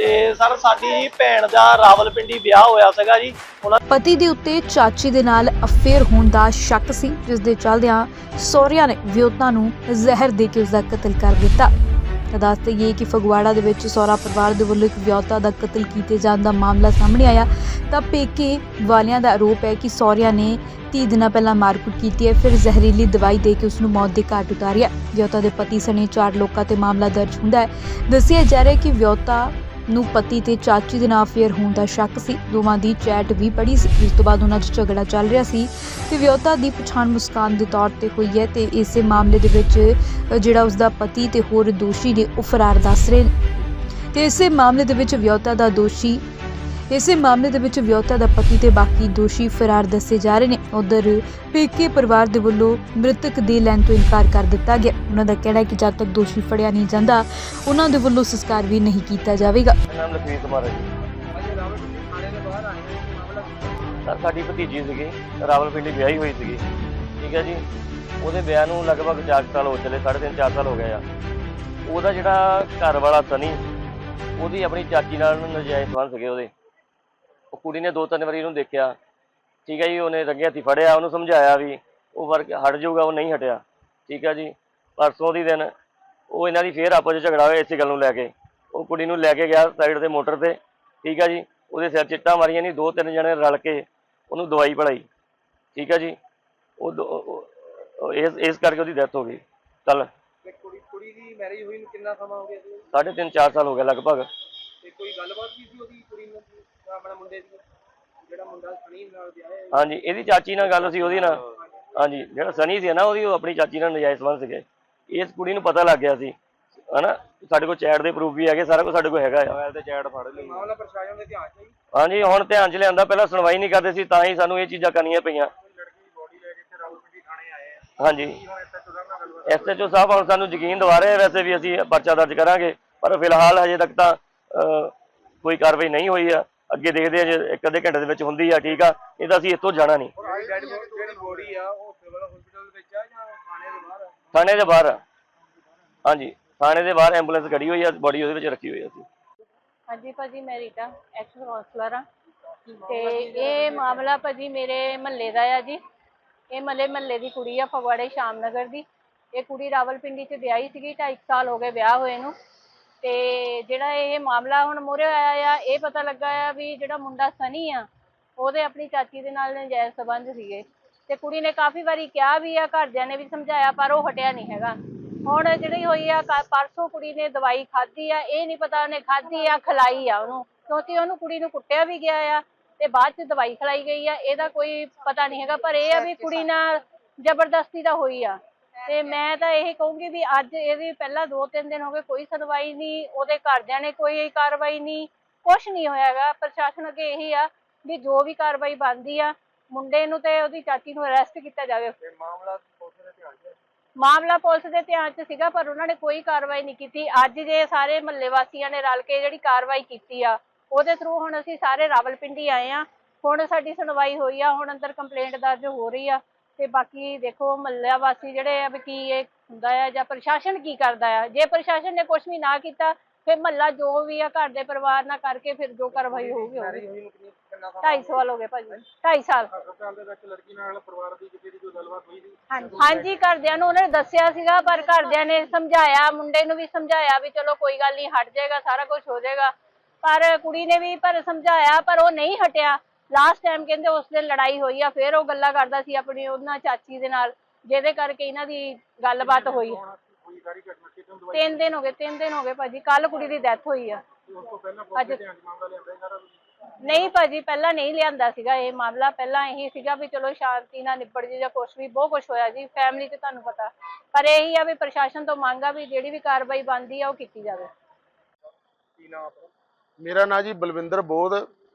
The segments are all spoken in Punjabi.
ਤੇ ਸਰ, ਸਾਡੀ ਭੈਣ ਦਾ ਰਾਵਲਪਿੰਡੀ ਵਿਆਹ ਹੋਇਆ ਸੀਗਾ ਜੀ। ਉਹਨਾਂ ਪਤੀ ਦੇ ਉੱਤੇ ਚਾਚੀ ਦੇ ਨਾਲ ਅਫੇਅਰ ਹੋਣ ਦਾ ਸ਼ੱਕ ਸੀ, ਜਿਸ ਦੇ ਚੱਲਦਿਆਂ ਸਹੁਰਿਆਂ ਨੇ ਵਿਉਤਾ ਨੂੰ ਜ਼ਹਿਰ ਦੇ ਕੇ ਉਸ ਦਾ ਕਤਲ ਕਰ ਦਿੱਤਾ। ਤਾਂ ਦੱਸ ਦੇਈਏ ਕਿ ਫਗਵਾੜਾ ਦੇ ਵਿੱਚ ਸਹੁਰਾ ਪਰਿਵਾਰ ਦੇ ਵੱਲੋਂ ਇੱਕ ਵਿਆਹੁਤਾ ਦਾ ਕਤਲ ਕੀਤੇ ਜਾਣ ਦਾ ਮਾਮਲਾ ਸਾਹਮਣੇ ਆਇਆ, ਤਾਂ ਪੇਕੇ ਵਾਲਿਆਂ ਦਾ ਆਰੋਪ ਹੈ ਕਿ ਸਹੁਰਿਆਂ ਨੇ 30 ਦਿਨਾਂ ਪਹਿਲਾਂ ਮਾਰਕੁੱਟ ਕੀਤੀ ਹੈ, ਫਿਰ ਜ਼ਹਿਰੀਲੀ ਦਵਾਈ ਦੇ ਕੇ ਉਸ ਨੂੰ ਮੌਤ ਦੇ ਘਾਟ ਉਤਾਰਿਆ। ਵਿਆਹੁਤਾ ਦੇ ਪਤੀ ਸਣੇ ਚਾਰ ਲੋਕਾਂ ਤੇ ਮਾਮਲਾ ਦਰਜ ਹੁੰਦਾ ਹੈ। ਦੱਸਿਆ ਜਾ ਰਿਹਾ ਹੈ ਕਿ ਵਿਆਹੁਤਾ ਨੂੰ ਪਤੀ ਤੇ ਚਾਚੀ ਦੇ ਨਾਲ ਅਫੇਅਰ ਹੋਣ ਦਾ ਸ਼ੱਕ ਸੀ। ਦੋਵਾਂ ਦੀ ਚੈਟ ਵੀ ਪੜੀ ਸੀ। ਜਿਸ ਤੋਂ ਬਾਅਦ ਉਹਨਾਂ 'ਚ ਝਗੜਾ ਚੱਲ ਰਿਹਾ ਸੀ ਤੇ ਵਿਆਹੁਤਾ ਦੀ ਪਛਾਣ ਮੁਸਕਾਨ ਦੇ ਤੌਰ ਤੇ ਹੋਈ ਹੈ ਤੇ ਇਸੇ ਮਾਮਲੇ ਦੇ ਵਿੱਚ ਜਿਹੜਾ ਉਸ ਦਾ ਪਤੀ ਤੇ ਹੋਰ ਦੋਸ਼ੀ ਨੇ ਉਹ ਫਰਾਰ ਦੱਸ ਰਹੇ ਨੇ। ਤੇ ਇਸੇ ਮਾਮਲੇ ਦੇ ਵਿੱਚ ਵਿਆਹੁਤਾ ਦਾ ਦੋਸ਼ੀ ਇਸੇ ਮਾਮਲੇ ਦੇ ਵਿੱਚ ਵਿਆਹੁਤਾ ਦਾ ਪਤੀ ਤੇ ਬਾਕੀ ਦੋਸ਼ੀ ਫਰਾਰ ਦੱਸੇ ਜਾ ਰਹੇ ਨੇ। ਉਧਰ ਪੇਕੇ ਪਰਿਵਾਰ ਦੇ ਵੱਲੋਂ ਮ੍ਰਿਤਕ ਦੇ ਲੈਣ ਤੋਂ ਇਨਕਾਰ ਕਰ ਦਿੱਤਾ ਗਿਆ। ਉਹਨਾਂ ਦਾ ਕਹਿਣਾ ਹੈ ਕਿ ਜਦ ਤੱਕ ਦੋਸ਼ੀ ਫੜਿਆ ਨਹੀਂ ਜਾਂਦਾ, ਉਹਨਾਂ ਦੇ ਵੱਲੋਂ ਸੰਸਕਾਰ ਵੀ ਨਹੀਂ ਕੀਤਾ ਜਾਵੇਗਾ। ਨਾਮ ਲਖਵੀਰ ਕੁਮਾਰ ਹੈ ਸਰ, ਸਾਡੀ ਭਤੀਜੀ ਸੀਗੀ, ਰਾਵਲਪਿੰਡੀ ਵਿਆਹੀ ਹੋਈ ਸੀਗੀ। ਠੀਕ ਹੈ ਜੀ? ਉਹਦੇ ਵਿਆਹ ਨੂੰ ਲਗਭਗ 4 ਸਾਲ ਹੋ ਚਲੇ 3.5 4 ਸਾਲ ਹੋ ਗਏ ਆ। ਉਹਦਾ ਜਿਹੜਾ ਘਰ ਵਾਲਾ ਸਨੀ ਉਹਦੀ ਆਪਣੀ ਚਾਚੀ ਨਾਲ ਨਜਾਇਜ਼ ਸੰਬੰਧ ਸੀਗੇ ਉਹਦੇ। ਉਹ ਕੁੜੀ ਨੇ ਦੋ ਤਿੰਨ ਵਾਰੀ ਉਹਨੂੰ ਦੇਖਿਆ। ਠੀਕ ਹੈ ਜੀ ਉਹਨੇ ਰੰਗੇ ਹੱਥੀ ਫੜਿਆ ਉਹਨੂੰ ਸਮਝਾਇਆ ਵੀ ਉਹ ਵਰਕ ਹਟ ਜਾਊਗਾ ਉਹ ਨਹੀਂ ਹਟਿਆ। ਠੀਕ ਹੈ ਜੀ ਪਰਸੋਂ ਦੀ ਦਿਨ ਉਹ ਇਹਨਾਂ ਦੀ ਫੇਰ ਆਪਸ ਵਿੱਚ ਝਗੜਾ ਹੋਇਆ ਇਸੇ ਗੱਲ ਨੂੰ ਲੈ ਕੇ। ਉਹ ਕੁੜੀ ਨੂੰ ਲੈ ਕੇ ਗਿਆ ਸਾਈਡ ਤੇ ਮੋਟਰ ਤੇ। ਠੀਕ ਹੈ ਜੀ ਉਹਦੇ ਸਿਰ ਚਿੱਟਾਂ ਮਾਰੀਆਂ ਨਹੀਂ ਦੋ ਤਿੰਨ ਜਣੇ ਰਲ ਕੇ ਉਹਨੂੰ ਦਵਾਈ ਪੜਾਈ। ਠੀਕ ਹੈ ਜੀ ਉਹ ਇਸ ਇਸ ਕਰਕੇ ਉਹਦੀ ਡੈਥ ਹੋ ਗਈ। ਕੱਲ ਕੁੜੀ ਕੁੜੀ ਦੀ ਮੈਰਿਜ ਹੋਈ ਨੂੰ ਕਿੰਨਾ ਸਮਾਂ ਹੋ ਗਿਆ ਸੀ? ਸਾਢੇ ਤਿੰਨ ਚਾਰ ਸਾਲ ਹੋ ਗਏ ਲਗਭਗ। ਤੇ ਕੋਈ ਗੱਲਬਾਤ ਸੀ ਉਹਦੀ ਕੁੜੀ ਨੂੰ? ਆਪਣਾ ਮੁੰਡੇ ਦੀ ਜਿਹੜਾ ਮੁੰਡਾ ਸਣੀ ਨਾਲ ਵਿਆਹ ਹੈ ਹਾਂਜੀ ਇਹਦੀ ਚਾਚੀ ਨਾਲ ਗੱਲ ਸੀ ਉਹਦੀ ਨਾਲ ਹਾਂਜੀ ਜਿਹੜਾ ਸਨੀ ਸੀ ਨਾ ਉਹਦੀ ਉਹ ਆਪਣੀ ਚਾਚੀ ਨਾਲ ਨਜਾਇਜ਼ ਸੰਬੰਧ ਸੀਗੇ। ਇਸ ਕੁੜੀ ਨੂੰ ਪਤਾ ਲੱਗ ਗਿਆ ਸੀ ਹਨਾ? ਸਾਡੇ ਕੋਲ ਚੈਟ ਦੇ ਪ੍ਰੂਫ ਵੀ ਹੈਗੇ ਸਾਰਾ ਕੁਝ ਸਾਡੇ ਕੋਲ ਹੈਗਾ ਆ। ਮੋਬਾਈਲ ਤੇ ਚੈਟ ਫੜ ਲਈ। ਮਾਮਲਾ ਪ੍ਰਸ਼ਾਸਨ ਦੇ ਧਿਆਨ ਚ ਆਈ ਹਾਂਜੀ ਹੁਣ ਧਿਆਨ ਚ ਲਿਆਂਦਾ ਪਹਿਲਾਂ ਸੁਣਵਾਈ ਨਹੀਂ ਕਰਦੇ ਸੀ ਤਾਂ ਹੀ ਸਾਨੂੰ ਇਹ ਚੀਜ਼ਾਂ ਕਰਨੀਆਂ ਪਈਆਂ। ਲੜਕੀ ਦੀ ਬੋਡੀ ਲੈ ਕੇ ਇੱਥੇ ਰਾਉਲਪਿੰਡੀ ਥਾਣੇ ਆਏ ਆ। ਹਾਂਜੀ। ਕੀ ਹੁਣ ਇੱਥੇ ਤੁਰਨ ਨਾਲ ਗੱਲਬਾਤ ਐਸਐਚਓ ਸਾਹਿਬ ਹੁਣ ਸਾਨੂੰ ਯਕੀਨ ਦਿਵਾ ਰਹੇ ਆ ਵੈਸੇ ਵੀ ਅਸੀਂ ਪਰਚਾ ਦਰਜ ਕਰਾਂਗੇ ਪਰ ਫਿਲਹਾਲ ਹਜੇ ਤੱਕ ਤਾਂ ਅਹ, ਕੋਈ ਕਾਰਵਾਈ ਨਹੀਂ ਹੋਈ ਆ। ਅੱਗੇ ਦੇਖਦੇ ਆ ਜੇ ਇੱਕ ਅੱਧੇ ਘੰਟੇ ਦੇ ਵਿੱਚ ਹੁੰਦੀ ਆ ਠੀਕ ਆ ਨਹੀਂ ਤਾਂ ਅਸੀਂ ਇੱਥੋਂ ਜਾਣਾ ਨਹੀਂ। ਜਿਹੜੀ ਡੈਡ ਜਿਹੜੀ ਬੋਡੀ ਆ ਉਹ ਸਿਵਲ ਹਸਪੀਟਲ ਵਿੱਚ ਆ ਜਾਂ ਥਾਣੇ ਦੇ ਬਾਹਰ? ਆ ਥਾਣੇ ਦੇ ਬਾਹਰ ਆ। ਹਾਂਜੀ ਥਾਣੇ ਦੇ ਬਾਹਰ ਐਂਬੂਲੈਂਸ ਖੜੀ ਹੋਈ ਆ ਬੋਡੀ ਉਹਦੇ ਵਿੱਚ ਰੱਖੀ ਹੋਈ ਆ ਅਸੀਂ। ਹਾਂਜੀ ਭਾਜੀ ਮੈਂ ਰੀਟਾ ਐਕਸ ਕਾਉਂਸਲਰ ਆ। ਤੇ ਇਹ ਮਾਮਲਾ ਭਾਜੀ ਮੇਰੇ ਮਹੱਲੇ ਦਾ ਆ ਜੀ। ਇਹ ਮਹੱਲੇ ਮਹੱਲੇ ਦੀ ਕੁੜੀ ਆ ਫਗਵਾੜੇ ਸ਼ਾਮਨਗਰ ਦੀ। ਇਹ ਕੁੜੀ ਰਾਵਲਪਿੰਡੀ ਚ ਵਿਆਹੀ ਸੀਗੀ 2.5 ਸਾਲ ਹੋ ਗਏ ਵਿਆਹ ਹੋਏ ਨੂੰ। ਤੇ ਜਿਹੜਾ ਇਹ ਮਾਮਲਾ ਹੁਣ ਮੋਰੇ ਆਇਆ ਆ, ਇਹ ਪਤਾ ਲੱਗਾ ਆ ਵੀ ਜਿਹੜਾ ਮੁੰਡਾ ਸਨੀ ਆ, ਉਹਦੇ ਆਪਣੀ ਚਾਚੀ ਦੇ ਨਾਲ ਨਜਾਇਜ਼ ਸੰਬੰਧ ਸੀਗੇ। ਤੇ ਕੁੜੀ ਨੇ ਕਾਫੀ ਵਾਰੀ ਕਿਹਾ ਵੀ ਆ, ਘਰਦਿਆਂ ਨੇ ਵੀ ਸਮਝਾਇਆ, ਪਰ ਉਹ ਹਟਿਆ ਨਹੀਂ ਹੈਗਾ। ਹੁਣ ਜਿਹੜੀ ਹੋਈ ਆ ਪਰਸੋਂ ਕੁੜੀ ਨੇ ਦਵਾਈ ਖਾਧੀ ਆ, ਇਹ ਨਹੀਂ ਪਤਾ ਉਹਨੇ ਖਾਧੀ ਆ, ਖਲਾਈ ਆ ਉਹਨੂੰ, ਕਿਉਂਕਿ ਉਹਨੂੰ ਕੁੜੀ ਨੂੰ ਕੁੱਟਿਆ ਵੀ ਗਿਆ ਆ ਤੇ ਬਾਅਦ ਚ ਦਵਾਈ ਖਲਾਈ ਗਈ ਆ, ਇਹਦਾ ਕੋਈ ਪਤਾ ਨਹੀਂ ਹੈਗਾ, ਪਰ ਇਹ ਆ ਵੀ ਕੁੜੀ ਨਾਲ ਜ਼ਬਰਦਸਤੀ ਦਾ ਹੋਈ ਆ। ਤੇ ਮੈਂ ਤਾਂ ਇਹ ਕਹੂੰਗੀ ਵੀ ਅੱਜ ਇਹਦੀ ਪਹਿਲਾਂ ਦੋ ਤਿੰਨ ਦਿਨ ਹੋ ਗਏ ਕੋਈ ਸੁਣਵਾਈ ਨਹੀਂ ਉਹਦੇ ਘਰਦਿਆਂ ਨੇ ਕੋਈ ਕਾਰਵਾਈ ਨਹੀਂ ਕੁਛ ਨਹੀਂ ਹੋਇਆਗਾ ਪ੍ਰਸ਼ਾਸਨ ਅੱਗੇ ਇਹੀ ਆ ਵੀ ਜੋ ਵੀ ਕਾਰਵਾਈ ਬਣਦੀ ਆ ਮੁੰਡੇ ਨੂੰ ਤੇ ਉਹਦੀ ਚਾਚੀ ਨੂੰ ਅਰੈਸਟ ਕੀਤਾ ਜਾਵੇ। ਤੇ ਮਾਮਲਾ ਪੁਲਿਸ ਦੇ ਧਿਆਨ ਚ ਆ। ਮਾਮਲਾ ਪੁਲਿਸ ਦੇ ਧਿਆਨ 'ਚ ਸੀਗਾ ਪਰ ਉਹਨਾਂ ਨੇ ਕੋਈ ਕਾਰਵਾਈ ਨਹੀਂ ਕੀਤੀ। ਅੱਜ ਜੇ ਸਾਰੇ ਮਹੱਲੇ ਵਾਸੀਆਂ ਨੇ ਰਲ ਕੇ ਜਿਹੜੀ ਕਾਰਵਾਈ ਕੀਤੀ ਆ ਉਹਦੇ ਥਰੂ ਹੁਣ ਅਸੀਂ ਸਾਰੇ ਰਾਵਲਪਿੰਡੀ ਆਏ ਆ। ਹੁਣ ਸਾਡੀ ਸੁਣਵਾਈ ਹੋਈ ਆ ਹੁਣ ਅੰਦਰ ਕੰਪਲੇਂਟ ਦਰਜ ਹੋ ਰਹੀ ਆ। ਤੇ ਬਾਕੀ ਦੇਖੋ ਮਹੱਲਾ ਵਾਸੀ ਜਿਹੜੇ ਆ ਵੀ ਕੀ ਇਹ ਹੁੰਦਾ ਆ ਜਾਂ ਪ੍ਰਸ਼ਾਸਨ ਕੀ ਕਰਦਾ ਆ? ਜੇ ਪ੍ਰਸ਼ਾਸਨ ਨੇ ਕੁਝ ਵੀ ਨਾ ਕੀਤਾ ਫਿਰ ਮਹੱਲਾ ਜੋ ਵੀ ਆ ਘਰ ਦੇ ਪਰਿਵਾਰ ਨਾਲ ਕਰਕੇ ਫਿਰ ਜੋ ਕਾਰਵਾਈ ਹੋਊਗੀ ਹੋਊਗੀ। ਮੈਰਿਜ ਹੋਈ ਨੂੰ ਕਿੰਨੀ ਕਿੰਨਾ ਸਮਾਂ 2.5 ਸਾਲ ਹੋ ਗਏ ਭਾਜੀ। 2.5 ਸਾਲ। ਹਸਪਤਾਲ ਦੇ ਵਿੱਚ ਲੜਕੀ ਨਾਲ ਪਰਿਵਾਰ ਦੀ ਕਿਸੇ ਦੀ ਕੋਈ ਗੱਲਬਾਤ ਹੋਈ ਸੀ ਹਾਂਜੀ। ਘਰਦਿਆਂ ਨੂੰ ਉਹਨੇ ਦੱਸਿਆ ਸੀਗਾ ਪਰ ਘਰਦਿਆਂ ਨੇ ਸਮਝਾਇਆ ਮੁੰਡੇ ਨੂੰ ਵੀ ਸਮਝਾਇਆ ਵੀ ਚਲੋ ਕੋਈ ਗੱਲ ਨਹੀਂ ਹਟ ਜਾਏਗਾ ਸਾਰਾ ਕੁਝ ਹੋ ਜਾਏਗਾ। ਪਰ ਕੁੜੀ ਨੇ ਵੀ ਪਰ ਸਮਝਾਇਆ ਪਰ ਉਹ ਨਹੀਂ ਹਟਿਆ। ਲਾਸਟ ਟਾਈਮ ਕਹਿੰਦੇ ਉਸ ਦਿਨ ਲੜਾਈ ਹੋਈ ਆ, ਫਿਰ ਉਹ ਗੱਲਾਂ ਕਰਦਾ ਸੀ ਆਪਣੀ ਉਹਨਾਂ ਚਾਚੀ ਦੇ ਨਾਲ, ਜਿਹਦੇ ਕਰਕੇ ਇਹਨਾਂ ਦੀ ਗੱਲਬਾਤ ਹੋਈ ਹੁਣ ਤਿੰਨ ਦਿਨ ਹੋ ਗਏ, ਤਿੰਨ ਦਿਨ ਹੋ ਗਏ ਭਾਜੀ ਕੱਲ ਕੁੜੀ ਦੀ ਡੈਥ ਹੋਈ ਆ। ਉਸ ਨਹੀਂ ਭਾਜੀ, ਪਹਿਲਾਂ ਨਹੀਂ ਲਿਆਂਦਾ ਸੀਗਾ ਇਹ ਮਾਮਲਾ, ਪਹਿਲਾਂ ਇਹੀ ਸੀਗਾ ਵੀ ਚਲੋ ਸ਼ਾਂਤੀ ਨਾਲ ਨਿਬੜ ਜੇ ਜਾਂ ਕੁਛ ਵੀ, ਬਹੁਤ ਕੁਛ ਹੋਇਆ ਜੀ ਫੈਮਿਲੀ 'ਚ ਤੁਹਾਨੂੰ ਪਤਾ। ਪਰ ਇਹੀ ਆ ਵੀ ਪ੍ਰਸ਼ਾਸਨ ਤੋਂ ਮੰਗ ਆ ਵੀ ਜਿਹੜੀ ਵੀ ਕਾਰਵਾਈ ਬਣਦੀ ਆ ਉਹ ਕੀਤੀ ਜਾਵੇ। ਮੇਰਾ ਨਾਂ ਜੀ ਬਲਵਿੰਦਰ ਬੋਧ।